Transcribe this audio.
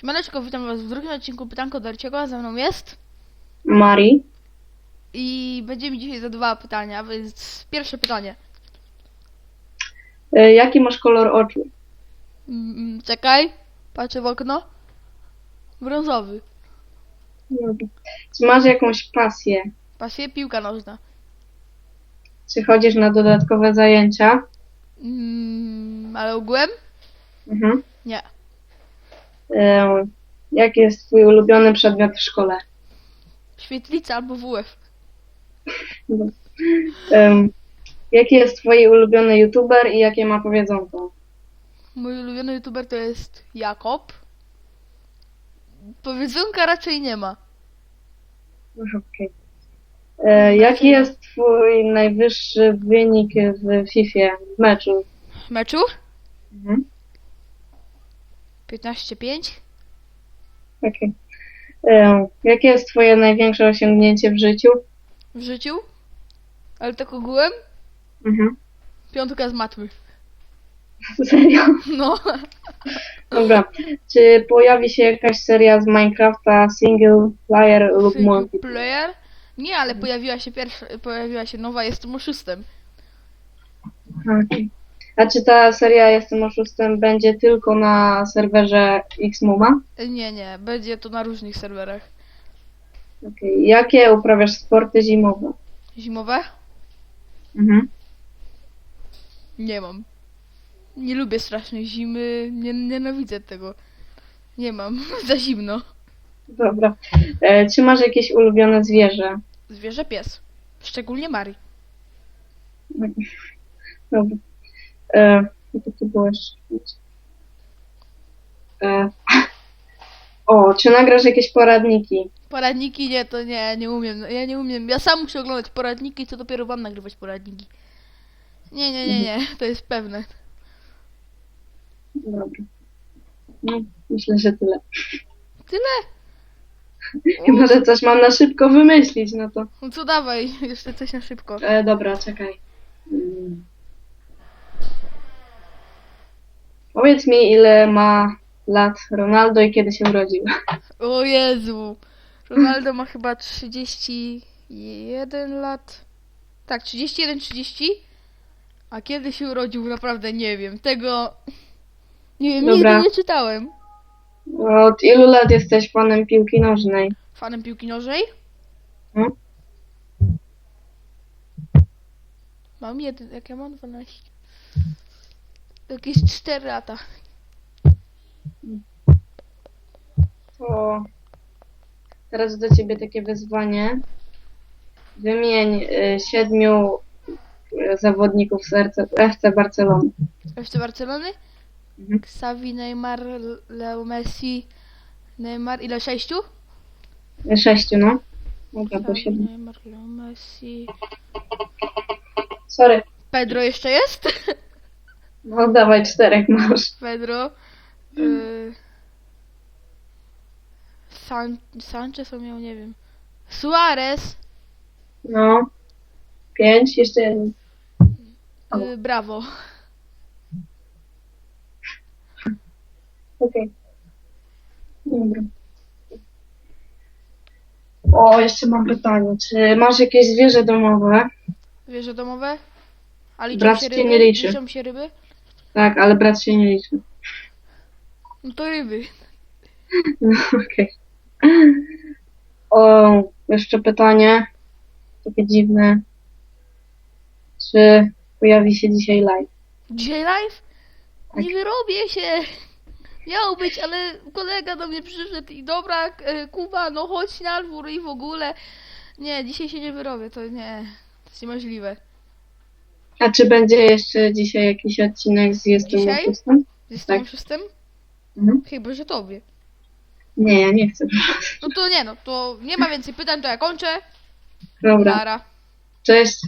Siemaneczko, witam was w drugim odcinku Pytanko Darciego, a ze mną jest Mari. i będziemy dzisiaj zadawała pytania, więc pierwsze pytanie. E, Jaki masz kolor oczu? Mm, czekaj, patrzę w okno. Brązowy. Czy masz jakąś pasję? Pasuje piłka nożna. Czy chodzisz na dodatkowe zajęcia? Mm, ale ogółem? Mhm. Nie. Jaki jest twój ulubiony przedmiot w szkole? Świetlica albo WF. E, Jaki jest twój ulubiony youtuber i jakie ma powiedzonko? Mój ulubiony youtuber to jest Jakob. Powiedzonka raczej nie ma. Okej. E, Jaki jest twój najwyższy wynik w FIFA, w meczu? Meczu? Mhm. 15-5. Okej. E, Jakie jest twoje największe osiągnięcie w życiu? W życiu? Ale tak ogółem? Mhm. Piątka z matmy. Serio? No. Dobra. Czy pojawi się jakaś seria z Minecrafta single player lub Single multiplayer? player? Nie, ale pojawiła się pierwsza, pojawiła się nowa, jestem oszustem. Okej. A czy ta seria Jestem oszustem będzie tylko na serwerze Xmuma? Nie, nie, będzie to na różnych serwerach. Okej. Jakie uprawiasz sporty zimowe? Zimowe? Mhm. Nie mam. Nie lubię strasznej zimy, nie, nienawidzę tego. Nie mam, za zimno. Dobra. E, czy masz jakieś ulubione zwierzę? Zwierzę pies. Szczególnie Mari. Dobra. E, co to było jeszcze? E, o, czy nagrasz jakieś poradniki? Poradniki nie, to nie, nie umiem. Ja nie umiem. Ja sam muszę oglądać poradniki, to dopiero wam nagrywać poradniki. Nie, nie, nie, nie, to jest pewne. Dobra. No, myślę, że tyle. Tyle? Chyba, że coś mam na szybko wymyślić, no to... No co dawaj, jeszcze coś na szybko. E, dobra, czekaj. Mm. Powiedz mi, ile ma lat Ronaldo i kiedy się urodził? O Jezu. Ronaldo ma chyba 31 lat. Tak, 31, 30. A kiedy się urodził, naprawdę nie wiem. Tego. Nie wiem, Dobra. nigdy nie czytałem. Od ilu lat jesteś fanem piłki nożnej? Fanem piłki nożnej? Hmm? Mam jeden, jak ja mam 12. Jakieś 4 lata. To teraz do ciebie takie wyzwanie. Wymień y, siedmiu y, zawodników z RC, FC Barcelony. FC Barcelony? Mhm. Xavi, Neymar, Leo Messi, Neymar, ile? Sześciu? Sześciu, no. Dobra, to siedmiu. Neymar, Leo Messi. Sorry. Pedro jeszcze jest? No dawaj, czterech masz. Pedro. Y... San... Sanchez on miał, nie wiem. Suarez. No. Pięć, jeszcze jeden. Y... Brawo. Okej. Dobra. O, jeszcze mam pytanie. Czy masz jakieś zwierzę domowe? Wieże domowe? A liczą się ryby? nie liczy. Liczą się ryby? Tak, ale brat się nie liczy. No to ryby. No, okej. O, jeszcze pytanie. Takie dziwne. Czy pojawi się dzisiaj live? Dzisiaj live? Tak. Nie wyrobię się. Miał być, ale kolega do mnie przyszedł i dobra, e, Kuba, no chodź na dwór i w ogóle. Nie, dzisiaj się nie wyrobię, to nie. To jest niemożliwe. A czy będzie jeszcze dzisiaj jakiś odcinek z Jestem Dzisiaj? Oszustem? Z Tak. tym szóstym? Mhm. Chyba, że tobie. Nie, ja nie chcę. No to nie no, to nie ma więcej pytań, to ja kończę. Dobra, Nara. cześć.